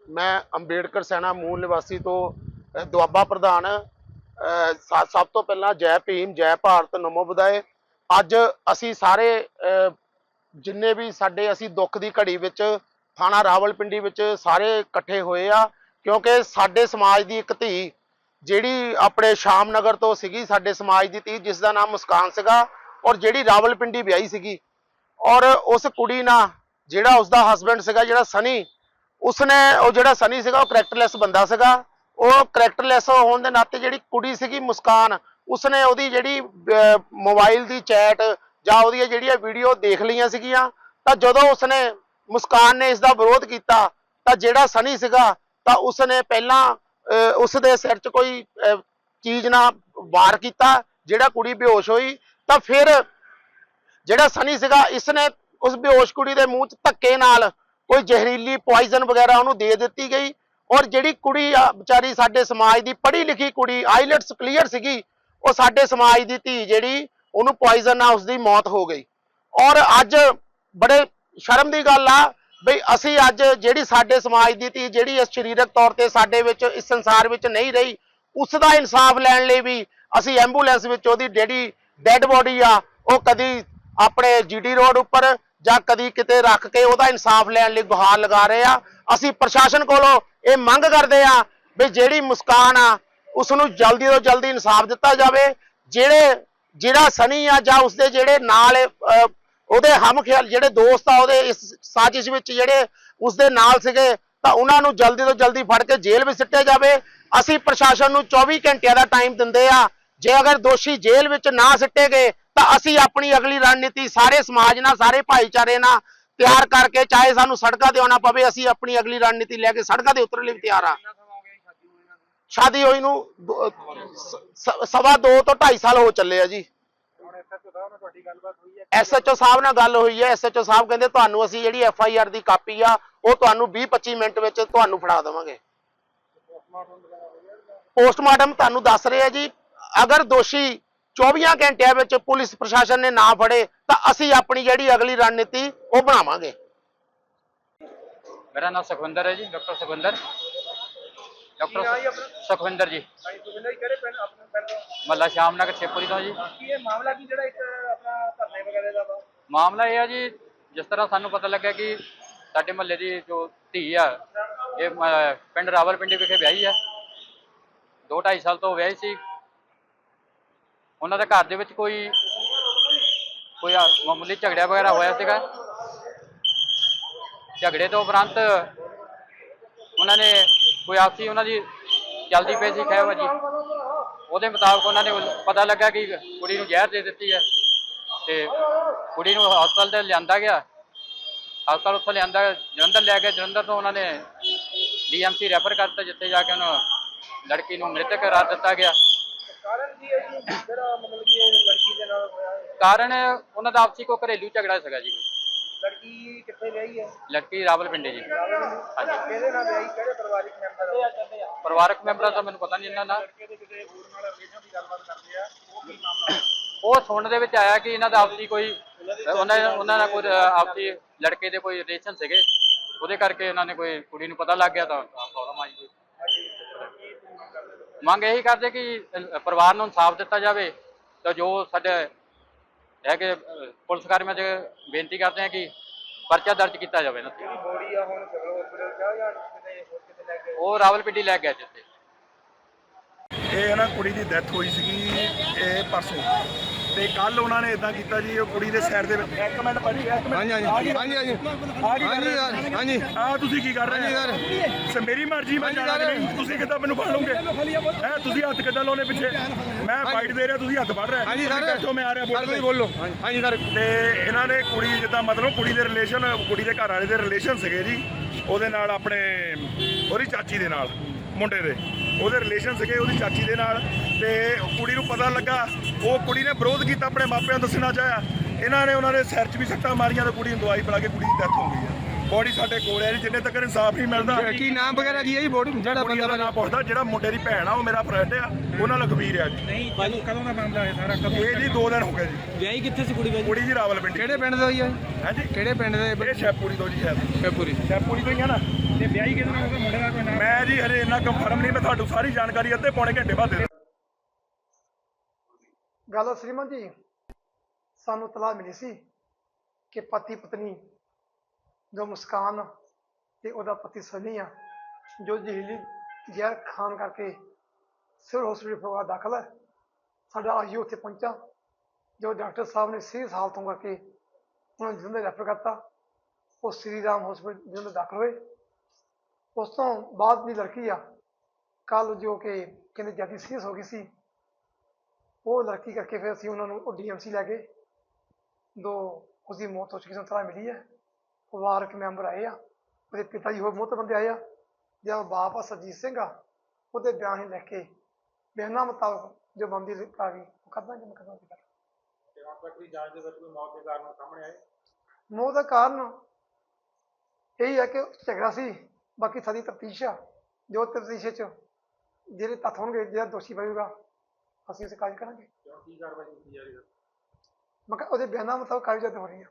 ਮੈਂ ਅੰਬੇਡਕਰ ਸੈਨਾ ਮੂਲ ਨਿਵਾਸੀ ਤੋਂ ਦੁਆਬਾ ਪ੍ਰਧਾਨ ਸਾ- ਸਭ ਤੋਂ ਪਹਿਲਾਂ ਜੈ ਭੀਮ, ਜੈ ਭਾਰਤ, ਨਮੋ ਬੁਦਾਏ ਅੱਜ ਅਸੀਂ ਸਾਰੇ ਜਿੰਨੇ ਵੀ ਸਾਡੇ, ਅਸੀਂ ਦੁੱਖ ਦੀ ਘੜੀ ਵਿੱਚ, ਥਾਣਾ ਰਾਵਲਪਿੰਡੀ ਵਿੱਚ ਸਾਰੇ ਇਕੱਠੇ ਹੋਏ ਆ, ਕਿਉਂਕਿ ਸਾਡੇ ਸਮਾਜ ਦੀ ਇੱਕ ਧੀ, ਜਿਹੜੀ ਆਪਣੇ ਸ਼ਾਮਨਗਰ ਤੋਂ ਸੀਗੀ, ਸਾਡੇ ਸਮਾਜ ਦੀ ਧੀ ਜਿਸ ਦਾ ਨਾਮ ਮੁਸਕਾਨ ਸੀਗਾ, ਔਰ ਜਿਹੜੀ ਰਾਵਲਪਿੰਡੀ ਵਿਆਹੀ ਸੀਗੀ। ਔਰ ਉਸ ਕੁੜੀ ਨਾਲ, ਜਿਹੜਾ ਉਸਦਾ ਹਸਬੰਡ ਸੀਗਾ, ਜਿਹੜਾ ਸਨੀ ਉਸਨੇ ਉਹ ਜਿਹੜਾ ਸਨੀ ਸੀਗਾ, ਉਹ ਕਰੈਕਟਰਲੈਸ ਬੰਦਾ ਸੀਗਾ। ਉਹ ਕਰੈਕਟਰਲੈਸ ਹੋਣ ਦੇ ਨਾਤੇ ਜਿਹੜੀ ਕੁੜੀ ਸੀਗੀ ਮੁਸਕਾਨ, ਉਸਨੇ ਉਹਦੀ ਜਿਹੜੀ ਮੋਬਾਈਲ ਦੀ ਚੈਟ ਜਾਂ ਉਹਦੀਆਂ ਜਿਹੜੀਆਂ ਵੀਡੀਓ ਦੇਖ ਲਈਆਂ ਸੀਗੀਆਂ, ਤਾਂ ਜਦੋਂ ਉਸਨੇ ਮੁਸਕਾਨ ਨੇ ਇਸ ਦਾ ਵਿਰੋਧ ਕੀਤਾ, ਤਾਂ ਜਿਹੜਾ ਸਨੀ ਸੀਗਾ, ਤਾਂ ਉਸਨੇ ਪਹਿਲਾਂ ਉਸ ਦੇ ਸਿਰ 'ਚ ਕੋਈ ਚੀਜ਼ ਨਾਲ ਵਾਰ ਕੀਤਾ, ਜਿਹੜਾ ਕੁੜੀ ਬੇਹੋਸ਼ ਹੋਈ, ਤਾਂ ਫਿਰ ਜਿਹੜਾ ਸਨੀ ਸੀਗਾ, ਇਸਨੇ ਉਸ ਬੇਹੋਸ਼ ਕੁੜੀ ਦੇ ਮੂੰਹ 'ਚ ਧੱਕੇ ਨਾਲ ਕੋਈ ਜ਼ਹਿਰੀਲੀ ਪੋਇਜ਼ਨ ਵਗੈਰਾ ਉਹਨੂੰ ਦੇ ਦਿੱਤੀ ਗਈ ਔਰ ਜਿਹੜੀ ਕੁੜੀ ਆ ਵਿਚਾਰੀ ਸਾਡੇ ਸਮਾਜ ਦੀ ਪੜ੍ਹੀ ਲਿਖੀ ਕੁੜੀ ਆਈਲੈਟਸ ਕਲੀਅਰ ਸੀਗੀ, ਉਹ ਸਾਡੇ ਸਮਾਜ ਦੀ ਧੀ ਜਿਹੜੀ, ਉਹਨੂੰ ਪੋਇਜ਼ਨ ਨਾਲ ਉਸਦੀ ਮੌਤ ਹੋ ਗਈ। ਔਰ ਅੱਜ ਬੜੇ ਸ਼ਰਮ ਦੀ ਗੱਲ ਆ ਬਈ ਅਸੀਂ ਅੱਜ ਜਿਹੜੀ ਸਾਡੇ ਸਮਾਜ ਦੀ ਧੀ ਜਿਹੜੀ ਇਸ ਸਰੀਰਕ ਤੌਰ ਤੇ ਸਾਡੇ ਵਿੱਚ, ਇਸ ਸੰਸਾਰ ਵਿੱਚ ਨਹੀਂ ਰਹੀ ਉਸ ਦਾ ਇਨਸਾਫ ਲੈਣ ਲਈ ਵੀ ਅਸੀਂ ਐਂਬੂਲੈਂਸ ਵਿੱਚ ਉਹਦੀ ਜਿਹੜੀ ਡੈੱਡ ਬੋਡੀ ਆ, ਉਹ ਕਦੀ ਆਪਣੇ ਜੀਟੀ ਰੋਡ ਉੱਪਰ ਜਾਂ ਕਦੀ ਕਿਤੇ ਰੱਖ ਕੇ ਉਹਦਾ ਇਨਸਾਫ ਲੈਣ ਲਈ ਗੁਹਾਰ ਲਗਾ ਰਹੇ ਆ, ਅਸੀਂ ਪ੍ਰਸ਼ਾਸਨ ਕੋਲੋਂ ਇਹ ਮੰਗ ਕਰਦੇ ਆ ਵੀ ਜਿਹੜੀ ਮੁਸਕਾਨ ਆ ਉਸ ਨੂੰ ਜਲਦੀ ਤੋਂ ਜਲਦੀ ਇਨਸਾਫ ਦਿੱਤਾ ਜਾਵੇ। ਜਿਹੜੇ, ਜਿਹੜਾ ਸਨੀ ਆ ਜਾਂ ਉਸਦੇ ਜਿਹੜੇ ਨਾਲ ਉਹਦੇ ਹਮ ਖਿਆਲ, ਜਿਹੜੇ ਦੋਸਤ ਆ, ਉਹਦੇ ਇਸ ਸਾਜ਼ਿਸ਼ ਵਿੱਚ ਜਿਹੜੇ ਉਸਦੇ ਨਾਲ ਸੀਗੇ, ਤਾਂ ਉਹਨਾਂ ਨੂੰ ਜਲਦੀ ਤੋਂ ਜਲਦੀ ਫੜ ਕੇ ਜੇਲ੍ਹ ਵਿੱਚ ਸਿੱਟਿਆ ਜਾਵੇ। ਅਸੀਂ ਪ੍ਰਸ਼ਾਸਨ ਨੂੰ 24 ਘੰਟਿਆਂ ਦਾ ਟਾਈਮ ਦਿੰਦੇ ਆ ਜੇ ਅਗਰ ਦੋਸ਼ੀ ਜੇਲ੍ਹ ਵਿੱਚ ਨਾ ਸਿੱਟੇ ਗਏ ਤਾਂ ਅਸੀਂ ਆਪਣੀ ਅਗਲੀ ਰਣਨੀਤੀ ਸਾਰੇ ਸਮਾਜ ਨਾਲ, ਸਾਰੇ ਭਾਈਚਾਰੇ ਨਾਲ ਤਿਆਰ ਕਰਕੇ ਚਾਹੇ ਸਾਨੂੰ ਸੜਕਾਂ ਤੇ ਆਉਣਾ ਪਵੇ, ਅਸੀਂ ਆਪਣੀ ਅਗਲੀ ਰਣਨੀਤੀ ਲੈ ਕੇ ਸੜਕਾਂ ਤੇ ਉਤਰਨ ਲਈ ਵੀ ਤਿਆਰ ਆ ਸ਼ਾਦੀ ਹੋਈ ਨੂੰ ਸਵਾ ਦੋ ਤੋਂ 2.5 ਸਾਲ ਹੋ ਚੱਲੇ ਆ ਜੀ। ਹੁਣ ਐਸਐਚਓ ਸਾਹਿਬ ਨਾਲ ਤੁਹਾਡੀ ਹੋਈ ਹੈ ਐਸਐਚਓ ਸਾਹਿਬ ਨਾਲ ਗੱਲ ਹੋਈ ਹੈ ਐਸਐਚਓ ਸਾਹਿਬ ਕਹਿੰਦੇ ਤੁਹਾਨੂੰ ਅਸੀਂ ਜਿਹੜੀ ਐਫ ਆਈ ਆਰ ਦੀ ਕਾਪੀ ਆ, ਉਹ ਤੁਹਾਨੂੰ 20-25 ਮਿੰਟ ਵਿੱਚ ਤੁਹਾਨੂੰ ਫੜਾ ਦੇਵਾਂਗੇ। ਪੋਸਟਮਾਰਟਮ ਪੋਸਟਮਾਰਟਮ ਤੁਹਾਨੂੰ ਦੱਸ ਰਹੇ ਆ ਜੀ ਅਗਰ ਦੋਸ਼ੀ 24 ਘੰਟਿਆਂ ਵਿੱਚ ਪੁਲਿਸ ਪ੍ਰਸ਼ਾਸਨ ਨੇ ਨਾ ਫੜੇ ਤਾਂ ਅਸੀਂ ਆਪਣੀ ਜਿਹੜੀ ਅਗਲੀ ਰਣਨੀਤੀ ਉਹ ਬਣਾਵਾਂਗੇ। ਮੇਰਾ ਨਾਮ ਸੁਖਵਿੰਦਰ ਹੈ ਜੀ ਡਾਕਟਰ ਸੁਖਵਿੰਦਰ। ਡਾਕਟਰ ਜੀ ਸੁਖਵਿੰਦਰ ਜੀ। ਭਾਈ ਸੁਖਿੰਦਰ ਜੀ ਕਿਹੜੇ ਪਿੰਡ ਆਪਣੇ ਪਿੰਡ ਤੋਂ? ਮੱਲਾ ਸ਼ਾਮ ਨਗਰ ਛੇਪੂਰੀ ਤੋਂ ਜੀ। ਕੀ ਇਹ ਮਾਮਲਾ ਕੀ ਜਿਹੜਾ ਇੱਕ ਆਪਣਾ ਧਰਨੇ ਵਗੈਰੇ ਦਾ ਵਾ? ਮਾਮਲਾ ਇਹ ਆ ਜੀ ਜਿਸ ਤਰ੍ਹਾਂ ਸਾਨੂੰ ਪਤਾ ਲੱਗਾ ਕਿ ਸਾਡੇ ਮਹੱਲੇ ਦੀ ਜੋ ਧੀ ਆ ਇਹ ਪਿੰਡ ਰਾਵਲਪਿੰਡੀ ਵਿਖੇ ਵਿਆਹੀ ਆ। ਦੋ ਢਾਈ ਸਾਲ ਤੋਂ ਵਿਆਹੀ ਸੀ। ਉਹਨਾਂ ਦੇ ਘਰ ਦੇ ਵਿੱਚ ਕੋਈ ਕੋਈ ਮਾਮੂਲੀ ਝਗੜਾ ਵਗੈਰਾ ਹੋਇਆ ਸੀਗਾ? ਝਗੜੇ ਤੋਂ ਉਪਰੰਤ ਉਹਨਾਂ ਨੇ ਕੋਈ ਆਪਸੀ ਉਹਨਾਂ ਦੀ ਚੱਲਦੀ ਪਈ ਸੀ ਖਹਿਬਾਜੀ ਉਹਦੇ ਮੁਤਾਬਕ ਉਹਨਾਂ ਨੇ ਪਤਾ ਲੱਗਾ ਕਿ ਕੁੜੀ ਨੂੰ ਜ਼ਹਿਰ ਦੇ ਦਿੱਤੀ ਹੈ ਤੇ ਕੁੜੀ ਨੂੰ ਹਸਪਤਾਲ ਤੇ ਲਿਆਂਦਾ ਗਿਆ। ਹਸਪਤਾਲ ਉੱਥੋਂ ਲਿਆਂਦਾ ਜਲੰਧਰ ਲੈ ਕੇ ਜਲੰਧਰ ਤੋਂ ਉਹਨਾਂ ਨੇ ਡੀਐਮਸੀ ਰੈਫਰ ਕਰਤਾ, ਜਿੱਥੇ ਜਾ ਕੇ ਉਹਨੂੰ ਲੜਕੀ ਨੂੰ ਮ੍ਰਿਤਕ ਕਰਾਰ ਦਿੱਤਾ ਗਿਆ। ਕੀ ਹੈ ਜੀ ਜਿਹੜਾ ਮਤਲਬ ਕਿ ਇਹ ਲੜਕੀ ਦੇ ਨਾਲ ਹੋਇਆ ਹੈ? ਕਾਰਨ ਉਹਨਾਂ ਦਾ ਆਪਸੀ ਕੋ ਘਰੇਲੂ ਝਗੜਾ ਸੀਗਾ ਜੀ। ਕੋਈ ਲੜਕੀ ਕਿੱਥੇ ਵਿਆਹੀ ਹੈ? ਲੜਕੀ ਰਾਵਲਪਿੰਡੀ ਜੀ। ਹਾਂਜੀ ਕਿਹਦੇ ਨਾਲ ਵਿਆਹੀ? ਕਿਹੜੇ ਪਰਿਵਾਰਿਕ ਮੈਂਬਰ ਆ ਪਰਿਵਾਰਕ ਮੈਂਬਰਾਂ ਦਾ ਮੈਨੂੰ ਪਤਾ ਨਹੀਂ ਇਹਨਾਂ ਦਾ। ਕਿਹਦੇ ਕਿਤੇ ਹੋਰ ਨਾਲ ਰਿਲੇਸ਼ਨ ਦੀ ਗੱਲਬਾਤ ਕਰਦੇ ਆ ਉਹ ਕੀ ਮਾਮਲਾ ਉਹ ਸੁਣਨ ਦੇ ਵਿੱਚ ਆਇਆ ਕਿ ਇਹਨਾਂ ਦਾ ਆਪਸੀ ਕੋਈ ਉਹਨਾਂ ਉਹਨਾਂ ਦਾ ਕੋਈ ਆਪਸੀ ਲੜਕੇ ਦੇ ਕੋਈ ਰਿਲੇਸ਼ਨ ਸੀਗੇ। ਉਹਦੇ ਕਰਕੇ ਇਹਨਾਂ ਨੇ ਕੋਈ ਕੁੜੀ ਨੂੰ ਪਤਾ ਲੱਗ ਗਿਆ ਤਾਂ। ਮੰਗ ਇਹੀ ਕਰਦੇ ਕਿ ਪਰਿਵਾਰ ਨੂੰ ਇਨਸਾਫ ਦਿੱਤਾ ਜਾਵੇ। ਤਾਂ ਜੋ ਸਾਡੇ ਹੈ ਕਿ ਅਹ, ਪੁਲਿਸ ਕਰਮੀਆਂ 'ਚ ਬੇਨਤੀ ਕਰਦੇ ਆ ਕਿ ਪਰਚਾ ਦਰਜ ਕੀਤਾ ਜਾਵੇ ਨਾ ਜਿਹੜੀ ਬੋਡੀ ਆ ਹੁਣ ਸਿਵਲ ਹਸਪੀਟਲ ਚ ਆ ਜਾਂ ਕਿਤੇ ਹੋਰ ਕਿਤੇ ਲੈ ਕੇ ਉਹ ਰਾਵਲਪਿੰਡੀ ਲੈ ਗਿਆ ਜਿੱਥੇ ਇਹ ਨਾ ਕੁੜੀ ਦੀ ਡੈਥ ਹੋਈ ਸੀਗੀ ਇਹ ਪਰਸੋਂ। ਤੇ ਕੱਲ ਉਹਨਾਂ ਨੇ ਇਦਾਂ ਕੀਤਾ ਜੀ ਉਹ ਕੁੜੀ ਦੇ ਸਾਈਡ ਦੇ ਵਿੱਚ ਇੱਕ ਮਿੰਟ ਭਾਜੀ ਇੱਕ ਮਿੰਟ। ਹਾਂਜੀ ਹਾਂਜੀ ਹਾਂਜੀ ਹਾਂਜੀ। ਆ ਕੀ ਕਰ ਰਹੇ ਹਾਂਜੀ ਆ ਤੁਸੀਂ ਕੀ ਕਰ ਰਹੇ ਹੋ? ਸ ਮੇਰੀ ਮਰਜ਼ੀ ਮੈਂ ਜਾਣਾ ਨਹੀਂ ਤੁਸੀਂ ਕਿੱਦਾਂ ਮੈਨੂੰ ਫੜ ਲਓਗੇ? ਹੈ ਤੁਸੀਂ ਹੱਥ ਕਿੱਦਾਂ ਲਾਉਣੇ ਪਿੱਛੇ? ਮੈਂ ਫਾਈਟ ਦੇ ਰਿਹਾ ਤੁਸੀਂ ਹੱਥ ਫੜ ਰਹੇ ਹਾਂਜੀ ਸਰ। ਬੈਠੋ ਮੈਂ ਆ ਰਿਹਾ ਬੋਲ। ਬੋਲੋ। ਹਾਂਜੀ। ਸਰ। ਤੇ ਇਹਨਾਂ ਨੇ ਕੁੜੀ ਜਿੱਦਾਂ ਮਤਲਬ ਕੁੜੀ ਦੇ ਰਿਲੇਸ਼ਨ ਕੁੜੀ ਦੇ ਘਰ ਵਾਲੇ ਦੇ ਰਿਲੇਸ਼ਨ ਸੀਗੇ ਜੀ ਉਹਦੇ ਨਾਲ ਆਪਣੇ ਉਹਦੀ ਚਾਚੀ ਦੇ ਨਾਲ ਮੁੰਡੇ ਦੇ। ਉਹਦੇ ਰਿਲੇਸ਼ਨ ਸੀਗੇ ਉਹਦੀ ਚਾਚੀ ਦੇ ਨਾਲ ਤੇ ਕੁੜੀ ਨੂੰ ਪਤਾ ਲੱਗਾ ਉਹ ਕੁੜੀ ਨੇ ਵਿਰੋਧ ਕੀਤਾ ਆਪਣੇ ਮਾਪਿਆਂ ਨੂੰ ਦੱਸਣਾ ਚਾਹਿਆ। ਇਹਨਾਂ ਨੇ ਉਹਨਾਂ ਦੇ ਸਿਰ 'ਚ ਵੀ ਸੱਟਾਂ ਮਾਰੀਆਂ ਤੇ ਕੁੜੀ ਨੂੰ ਦਵਾਈ ਪਿਲਾ ਕੇ ਕੁੜੀ ਦੀ ਡੈਥ ਹੋ ਗਈ ਹੈ ਬੋਡੀ ਸਾਡੇ ਕੋਲ ਹੈ ਜੀ ਜਿੰਨੇ ਤੱਕ ਇਨਸਾਫ ਨਹੀਂ ਮਿਲਦਾ। ਕੀ ਨਾਮ ਵਗੈਰਾ ਕੀ ਹੈ ਜੀ ਜਿਹੜਾ ਕੁੜੀ ਦਾ ਨਾਮ ਪੁੱਛਦਾ ਜਿਹੜਾ ਮੁੰਡੇ ਦੀ ਭੈਣ ਆ ਉਹ ਮੇਰਾ ਫਰੈਂਡ ਆ ਉਹਨਾਂ ਲਖਵੀਰ ਆ ਜੀ। ਨਹੀਂ ਕਦੋਂ ਦਾ ਮਾਮਲਾ ਹੈ ਸਾਰਾ? ਕਦੋਂ ਇਹ ਜੀ 2 ਦਿਨ ਹੋ ਗਏ ਜੀ। ਵਿਆਹੀ ਕਿੱਥੇ ਸੀ ਕੁੜੀ ਬਾਈ ਕੁੜੀ ਜੀ ਰਾਵਲਪਿੰਡੀ। ਕਿਹੜੇ ਪਿੰਡ ਦਾ ਹੋਈ ਹੈ ਹਾਂਜੀ ਕਿਹੜੇ ਪਿੰਡ ਦੇ? ਇਹ ਸ਼ੈਪੂਰੀ ਤੋਂ ਜੀ ਸ਼ਾਇਦ ਫੇਪੂਰੀ ਸ਼ੈਪੂਰੀ ਤੋਂ ਹੀ ਆ ਨਾ। ਤੇ ਵਿਆਹੀ ਕਿਹਦੇ ਨਾਲ ਹੋਗਾ ਮੁੰਡੇ ਦਾ ਕੋਈ ਨਾਮ? ਮੈਂ ਜੀ ਹਰੇ ਇੰਨਾ ਕੰਫਰਮ ਨਹੀਂ ਮੈਂ ਤੁਹਾਨੂੰ ਸਾਰੀ ਜਾਣਕਾਰੀ ਅੱਧੇ ਪੌਣੇ ਘੰਟੇ ਬਾਅਦ ਦੇ ਗੱਲ ਸ਼੍ਰੀਮਾਨ ਜੀ ਸਾਨੂੰ ਤਲਾਹ ਮਿਲੀ ਸੀ ਕਿ ਪਤੀ ਪਤਨੀ ਜੋ ਮੁਸਕਾਨ ਤੇ ਉਹਦਾ ਪਤੀ ਸਨੀ ਆ ਜੋ ਜ਼ਹਿਰੀਲੀ ਜ਼ਹਿਰ ਖਾਣ ਕਰਕੇ ਸਿਵਲ ਹਸਪੀਟਲ ਫਗਵਾੜਾ ਦਾਖਲ ਹੈ ਸਾਡਾ ਆਈਓ ਉੱਥੇ ਪਹੁੰਚਾ ਜੋ ਡਾਕਟਰ ਸਾਹਿਬ ਨੇ ਸੀਰੀਅਸ ਹਾਲਤੋਂ ਕਰਕੇ ਉਹਨਾਂ ਨੂੰ ਜਲੰਧਰ ਰੈਫਰ ਕਰਤਾ ਉਹ ਸ੍ਰੀ ਰਾਮ ਹਸਪੀਟਲ ਜਿਹਨੂੰ ਦਾਖਲ ਹੋਏ। ਉਸ ਤੋਂ ਬਾਅਦ ਦੀ ਲੜਕੀ ਆ ਕੱਲ ਜੋ ਕਿ ਕਹਿੰਦੇ ਜ਼ਿਆਦਾ ਸੀਰੀਅਸ ਹੋ ਗਈ ਸੀ ਉਹ ਲੜਕੀ ਕਰਕੇ ਫਿਰ ਅਸੀਂ ਉਹਨਾਂ ਨੂੰ ਉਹ ਡੀਐਮਸੀ ਲੈ ਗਏ। ਦੋ ਉਸਦੀ ਮੌਤ ਹੋ ਚੁੱਕੀ ਸਾਨੂੰ ਤਰਾ ਮਿਲੀ ਹੈ। ਪਰਿਵਾਰਕ ਮੈਂਬਰ ਆਏ ਆ ਉਹਦੇ ਪਿਤਾ ਜੀ ਹੋਰ ਬਹੁਤ ਬੰਦੇ ਆਏ ਆ। ਜਿਹੜਾ ਬਾਪ ਆ ਸਰਜੀਤ ਸਿੰਘ ਆ ਉਹਦੇ ਬਿਆਨ ਹੀ ਲੈ ਕੇ ਬਿਆਨਾਂ ਮੁਤਾਬਕ ਜੋ ਬੰਦੀ ਆ ਗਈ ਉਹ ਕਰਦਾ ਕਿ ਮੁਕੱਦਮਾ ਦੀ ਤੇ ਹੁਣ ਤੱਕ ਦੀ ਜਾਂਚ ਦੇ ਵਿੱਚ ਕੋਈ ਮੌਤ ਦੇ ਕਾਰਨ ਸਾਹਮਣੇ ਆਏ? ਮੌਤ ਦਾ ਕਾਰਨ ਇਹ ਹੈ ਕਿ ਝਗੜਾ ਸੀ। ਬਾਕੀ ਸਾਡੀ ਤਫਤੀਸ਼ ਆ ਜੋ ਤਫਤੀਸ਼ ਚ ਜਿਹੜੇ ਤੱਥ ਹੋਣਗੇ ਜਿਹੜਾ ਦੋਸ਼ੀ ਪਵੇਗਾ ਅਸੀਂ ਉਸ ਕਾਰਜ ਕਰਾਂਗੇ। ਕੀ ਕਾਰਵਾਈ ਕੀਤੀ ਜਾ ਰਹੀ ਹੈ? ਮੈਂ ਕਿਹਾ ਉਹਦੇ ਬਿਆਨਾਂ ਮੁਤਾਬਕ ਕਾਰਜ ਹੋ ਰਹੀ ਹੈ